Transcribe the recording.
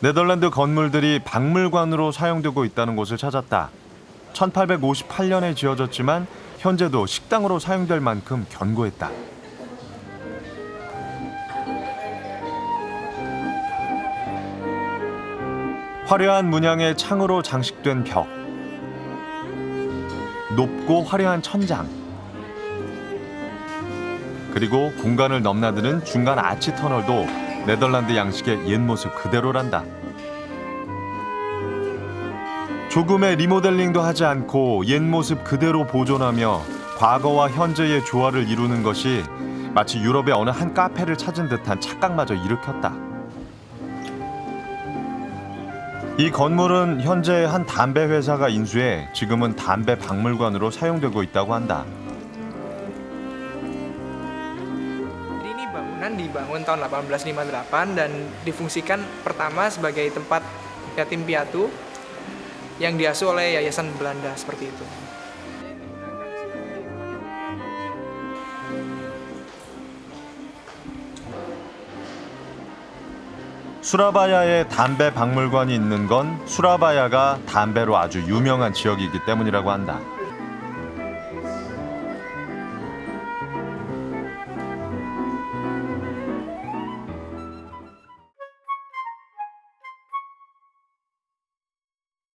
네덜란드 건물들이 박물관으로 사용되고 있다는 곳을 찾았다. 1858년에 지어졌지만 현재도 식당으로 사용될 만큼 견고했다. 화려한 문양의 창으로 장식된 벽, 높고 화려한 천장, 그리고 공간을 넘나드는 중간 아치 터널도 네덜란드 양식의 옛 모습 그대로란다. 조금의 리모델링도 하지 않고 옛 모습 그대로 보존하며 과거와 현재의 조화를 이루는 것이 마치 유럽의 어느 한 카페를 찾은 듯한 착각마저 일으켰다. 이 건물은 현재 한 담배 회사가 인수해 지금은 담배 박물관으로 사용되고 있다고 한다. bangunan dibangun tahun 1858 dan difungsikan pertama sebagai tempat yatim piatu yang diasuh oleh yayasan Belanda seperti itu. 수라바야에 담배 박물관이 있는 건 수라바야가 담배로 아주 유명한 지역이기 때문이라고 한다.